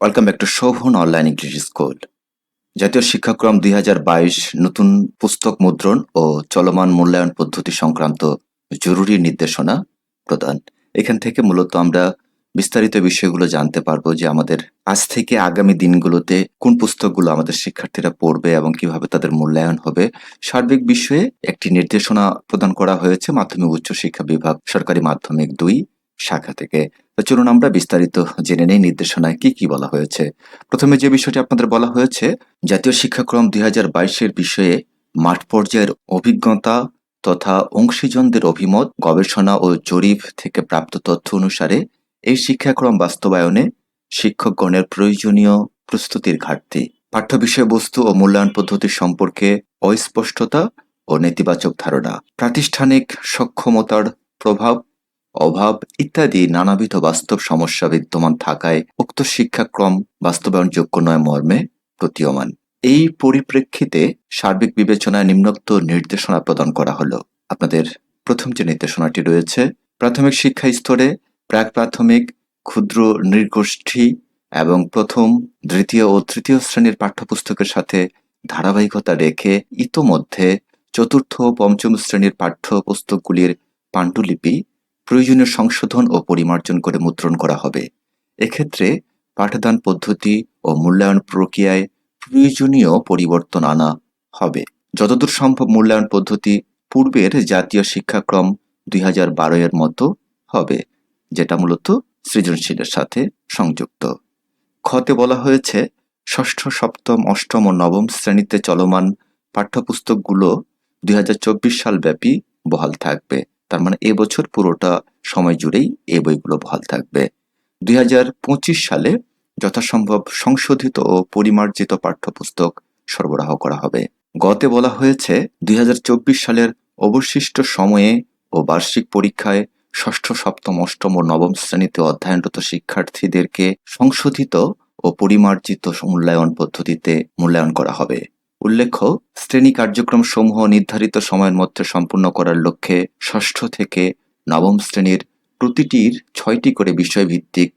Welcome back to Shovan online English school জাতীয় শিক্ষাক্রম দুই হাজার বাইশ নতুন পুস্তক মুদ্রণ ও চলমান মূল্যায়ন পদ্ধতি সংক্রান্ত জরুরি নির্দেশনা প্রদান। এখান থেকে মূলত আমরা বিস্তারিত বিষয়গুলো জানতে পারব যে আমাদের আজ থেকে আগামী দিনগুলোতে কোন পুস্তকগুলো আমাদের শিক্ষার্থীরা পড়বে এবং কীভাবে তাদের মূল্যায়ন হবে সার্বিক বিষয়ে একটি নির্দেশনা প্রদান করা হয়েছে মাধ্যমিক উচ্চ শিক্ষা বিভাগ সরকারি মাধ্যমিক দুই। শাখা থেকে। চলুন আমরা বিস্তারিত জেনে নেই নির্দেশনায় কি কি বলা হয়েছে। প্রথমে যে বিষয়টি আপনাদের বলা হয়েছে, জাতীয় শিক্ষাক্রম দুই হাজার বাইশের বিষয়ে মাঠ পর্যায়ের অভিজ্ঞতা তথা অংশীজনদের অভিমত, গবেষণা ও জরিপ থেকে প্রাপ্ত তথ্য অনুসারে এই শিক্ষাক্রম বাস্তবায়নে শিক্ষকগণের প্রয়োজনীয় প্রস্তুতির ঘাটতি। পাঠ্য বিষয়বস্তু ও মূল্যায়ন পদ্ধতি সম্পর্কে অস্পষ্টতা ও নেতিবাচক ধারণা। প্রাতিষ্ঠানিক সক্ষমতার প্রভাব অভাব ইত্যাদি নানাবিধ বাস্তব সমস্যা বিদ্যমান থাকায় উক্ত শিক্ষাক্রম বাস্তবায়নযোগ্য নয় মর্মে প্রতীয়মান। এই পরিপ্রেক্ষিতে সার্বিক বিবেচনায় নিম্নোক্ত নির্দেশনা প্রদান করা হলো। আপনাদের প্রথম যে নির্দেশনাটি রয়েছে, প্রাথমিক শিক্ষা স্তরে প্রাক প্রাথমিক, ক্ষুদ্র নৃগোষ্ঠী এবং প্রথম, দ্বিতীয় ও তৃতীয় শ্রেণির পাঠ্যপুস্তকের সাথে ধারাবাহিকতা রেখে ইতোমধ্যে চতুর্থ ও পঞ্চম শ্রেণির পাঠ্যপুস্তকগুলির পাণ্ডুলিপি প্রয়োজনীয় সংশোধন ও পরিমার্জন করে মুদ্রণ করা হবে। এক্ষেত্রে পাঠদান পদ্ধতি ও মূল্যায়ন প্রক্রিয়ায় প্রয়োজনীয় পরিবর্তন আনা হবে। যতদূর সম্ভব মূল্যায়ন পদ্ধতি পূর্বের জাতীয় শিক্ষাক্রম দুই হাজার বারো এর মতো হবে, যেটা মূলত সৃজনশীলের সাথে সংযুক্ত। খতে বলা হয়েছে, ষষ্ঠ, সপ্তম, অষ্টম ও নবম শ্রেণীতে চলমান পাঠ্যপুস্তকগুলো দুই হাজার চব্বিশ সাল ব্যাপী বহাল থাকবে। তার মানে এবছর পুরোটা সময় জুড়েই এই বইগুলো বহাল থাকবে। দুই হাজার পঁচিশ সালে যথাসম্ভব সংশোধিত ও পরিমার্জিত পাঠ্যপুস্তক সরবরাহ করা হবে। গতে বলা হয়েছে, দুই হাজার চব্বিশ সালের অবশিষ্ট সময়ে ও বার্ষিক পরীক্ষায় ষষ্ঠ, সপ্তম, অষ্টম ও নবম শ্রেণীতে অধ্যয়নরত শিক্ষার্থীদেরকে সংশোধিত ও পরিমার্জিত মূল্যায়ন পদ্ধতিতে মূল্যায়ন করা হবে। উল্লেখ্য, শ্রেণি কার্যক্রম সমূহ নির্ধারিত সময়ের মধ্যে সম্পূর্ণ করার লক্ষ্যে ষষ্ঠ থেকে নবম শ্রেণির প্রতিটির ছয়টি করে বিষয়ভিত্তিক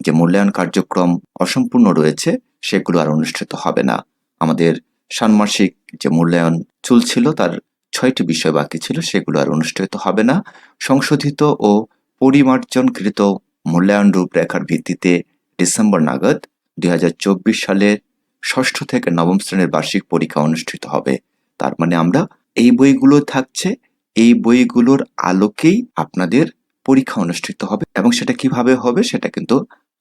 যে মূল্যায়ন কার্যক্রম অসম্পূর্ণ রয়েছে, সেগুলো আর অনুষ্ঠিত হবে না। আমাদের ষান্মাসিক যে মূল্যায়ন চলছিল, তার ছয়টি বিষয় বাকি ছিল, সেগুলো আর অনুষ্ঠিত হবে না। সংশোধিত ও পরিমার্জনকৃত মূল্যায়ন রূপরেখার ভিত্তিতে ডিসেম্বর নাগাদ দুই হাজার চব্বিশ সালের ষষ্ঠ থেকে নবম শ্রেণির বার্ষিক পরীক্ষা অনুষ্ঠিত হবে। তার মানে আমরা এই বইগুলো থাকছে, এই বইগুলোর আলোকেই আপনাদের পরীক্ষা অনুষ্ঠিত হবে এবং সেটা কীভাবে হবে সেটা কিন্তু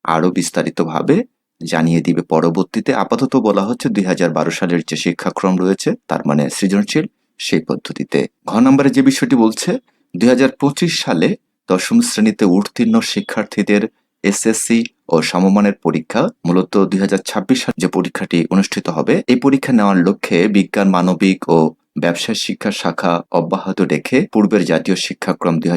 আরও বিস্তারিতভাবে জানিয়ে দিবে। পরবর্তীতে আপাতত বলা হচ্ছে দুই হাজার বারো সালের যে শিক্ষাক্রম রয়েছে, তার মানে সৃজনশীল, সেই পদ্ধতিতে। ঘ নম্বরে যে বিষয়টি বলছে, দুই হাজার পঁচিশ সালে দশম শ্রেণীতে উত্তীর্ণ শিক্ষার্থীদের এসএসসি ও সমমানের পরীক্ষা, মূলত দুই সালে যে পরীক্ষাটি অনুষ্ঠিত হবে, এই পরীক্ষা নেওয়ার লক্ষ্যে বিজ্ঞান, মানবিক ও ব্যবসায় শিক্ষা শাখা অব্যাহত রেখে পূর্বের জাতীয় শিক্ষাক্রম দুই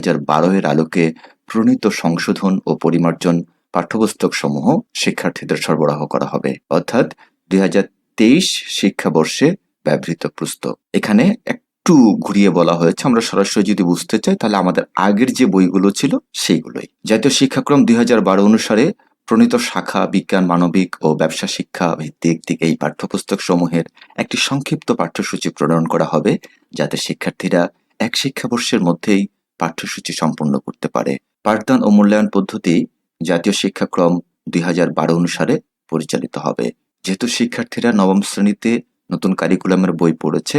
এর আলোকে প্রণীত সংশোধন ও পরিমার্জন পাঠ্যপুস্তক সমূহ শিক্ষার্থীদের সরবরাহ করা হবে। অর্থাৎ দুই হাজার তেইশ শিক্ষাবর্ষে ব্যবহৃত পুস্তক। এখানে একটু ঘুরিয়ে বলা হয়েছে, আমরা সরাসরি যদি বুঝতে চাই, তাহলে আমাদের আগের যে বইগুলো ছিল, সেইগুলোই। জাতীয় শিক্ষাক্রম দুই হাজার বারো অনুসারে প্রণীত শাখা, বিজ্ঞান, মানবিক ও ব্যবসা শিক্ষা ভিত্তিক দিকে এই পাঠ্যপুস্তক সমূহের একটি সংক্ষিপ্ত পাঠ্যসূচি প্রণয়ন করা হবে, যাতে শিক্ষার্থীরা এক শিক্ষাবর্ষের মধ্যেই পাঠ্যসূচি সম্পন্ন করতে পারে। পাঠদান ও মূল্যায়ন পদ্ধতি জাতীয় শিক্ষাক্রম দুই হাজার বারো অনুসারে পরিচালিত হবে। যেহেতু শিক্ষার্থীরা নবম শ্রেণীতে নতুন কারিকুলামের বই পড়েছে,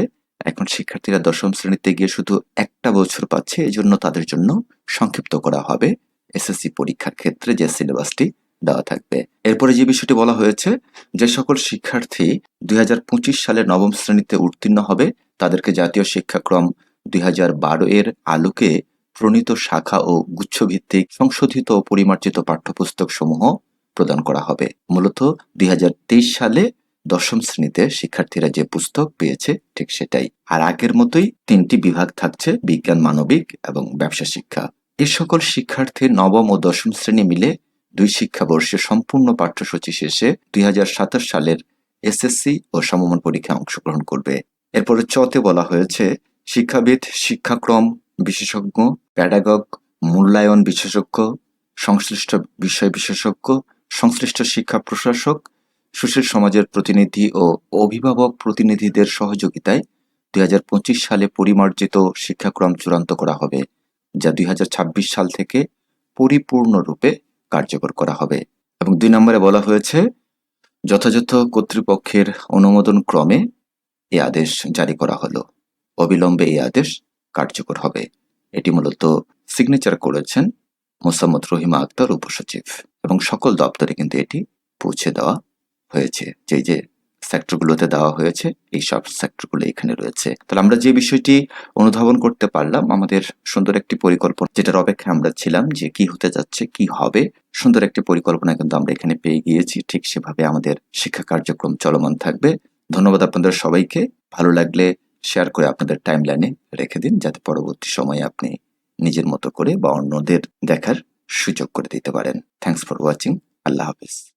এখন শিক্ষার্থীরা দশম শ্রেণীতে গিয়ে শুধু একটা বছর পাচ্ছে, এজন্য তাদের জন্য সংক্ষিপ্ত করা হবে। এসএসসি পরীক্ষার ক্ষেত্রে যে সিলেবাসটি দেওয়া থাকবে। এরপরে যে বিষয়টি বলা হয়েছে যে সকল শিক্ষার্থী দুই হাজার পঁচিশ সালে নবম শ্রেণীতে উত্তীর্ণ হবে, তাদেরকে জাতীয় শিক্ষাক্রম দুই হাজার বারো এর আলোকে প্রণীত শাখা ও গুচ্ছভিত্তিক সংশোধিত ও পরিমার্জিত পাঠ্যপুস্তক সমূহ প্রদান করা হবে। মূলত দুই হাজার তেইশ সালে দশম শ্রেণীতে শিক্ষার্থীরা যে পুস্তক পেয়েছে ঠিক সেটাই। আর আগের মতোই তিনটি বিভাগ থাকছে, বিজ্ঞান, মানবিক এবং ব্যবসা শিক্ষা। এ সকল শিক্ষার্থী নবম ও দশম শ্রেণি মিলে দুই শিক্ষাবর্ষে সম্পূর্ণ পাঠ্যসূচি শেষে দুই হাজার সাতাশ সালের এসএসসি ও সমমান পরীক্ষায় অংশগ্রহণ করবে। এরপরে চতে বলা হয়েছে, শিক্ষাবিদ, শিক্ষাক্রম, বিশেষজ্ঞ, প্যাডাগগ, মূল্যায়ন বিশেষজ্ঞ, সংশ্লিষ্ট বিষয় বিশেষজ্ঞ, সংশ্লিষ্ট শিক্ষা প্রশাসক, সুশীল সমাজের প্রতিনিধি ও অভিভাবক প্রতিনিধিদের সহযোগিতায় দুই হাজার পঁচিশ সালে পরিমার্জিত শিক্ষাক্রম চূড়ান্ত করা হবে, যা দুই হাজার ছাব্বিশ সাল থেকে পরিপূর্ণরূপে কার্যকর করা হবে। এবং দুই নম্বরে বলা হয়েছে, যথাযথ কর্তৃপক্ষের অনুমোদন ক্রমে এই আদেশ জারি করা হলো। অবিলম্বে এই আদেশ কার্যকর হবে। এটি মূলত সিগনেচার করেছেন মোসাম্মদ রহিমা আক্তার, উপসচিব। এবং সকল দপ্তরে কিন্তু এটি পৌঁছে দেওয়া হয়েছে। যে যে সেক্টরগুলোতে দেওয়া হয়েছে, এই সব সেক্টরগুলো এখানে রয়েছে। তাহলে আমরা যে বিষয়টি অনুধাবন করতে পারলাম, আমাদের সুন্দর একটি পরিকল্পনা, যেটার অপেক্ষায় আমরা ছিলাম যে কি হতে যাচ্ছে, কি হবে, সুন্দর একটি পরিকল্পনা কিন্তু আমরা এখানে পেয়ে গিয়েছি। ঠিক সেভাবে আমাদের শিক্ষা কার্যক্রম চলমান থাকবে। ধন্যবাদ আপনাদের সবাইকে। ভালো লাগলে শেয়ার করে আপনাদের টাইম লাইনে রেখে দিন, যাতে পরবর্তী সময়ে আপনি নিজের মতো করে বা অন্যদের দেখার সুযোগ করে দিতে পারেন। থ্যাংকস ফর ওয়াচিং আল্লাহ হাফিজ।